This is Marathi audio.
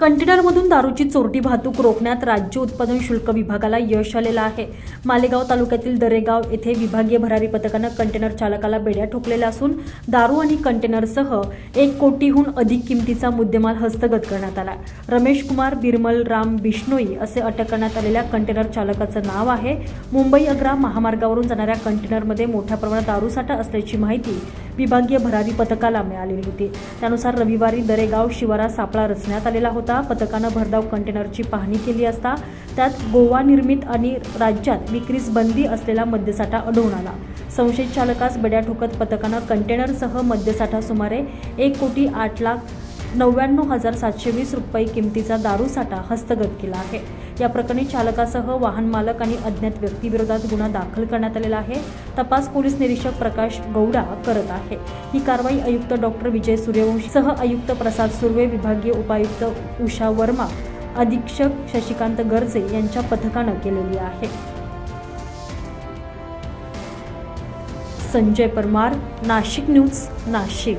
कंटेनरमधून दारूची चोरटी वाहतूक रोखण्यात राज्य उत्पादन शुल्क विभागाला यश आलेलं आहे. मालेगाव तालुक्यातील दरेगाव येथे विभागीय भरारी पथकानं कंटेनर चालकाला बेड्या ठोकलेल्या असून दारू आणि कंटेनरसह एक कोटीहून अधिक किमतीचा मुद्देमाल हस्तगत करण्यात आला रमेश कुमार बिरमल राम बिष्णोई असे अटक करण्यात आलेल्या कंटेनर चालकाचं नाव आहे. मुंबई अग्रा महामार्गावरून जाणाऱ्या कंटेनरमध्ये मोठ्या प्रमाणात दारूसाठा असल्याची माहिती विभागीय भरारी पथकाला मिळालेली होती. त्यानुसार रविवारी दरेगाव शिवारा सापळा रचण्यात आलेला होता. पथकानं भरधाव कंटेनरची पाहणी केली असता त्यात गोवा निर्मित आणि राज्यात विक्रीस बंदी असलेला मद्यसाठा आढळून आला. संशयित चालकास बड्या ठोकत पथकानं कंटेनरसह मद्यसाठा सुमारे एक कोटी आठ लाख नव्याण्णव हजार सातशे वीस रुपये किमतीचा दारूसाठा हस्तगत केला आहे. या प्रकरणी चालकासह वाहन मालक आणि अज्ञात व्यक्तीविरोधात गुन्हा दाखल करण्यात आलेला आहे. तपास पोलीस निरीक्षक प्रकाश गौडा करत आहे. ही कारवाई आयुक्त डॉक्टर विजय सूर्यवंशी सह आयुक्त प्रसाद सुर्वे विभागीय उपायुक्त उषा वर्मा अधीक्षक शशिकांत गर्जे यांच्या पथकानं केलेली आहे. संजय परमार नाशिक न्यूज नाशिक.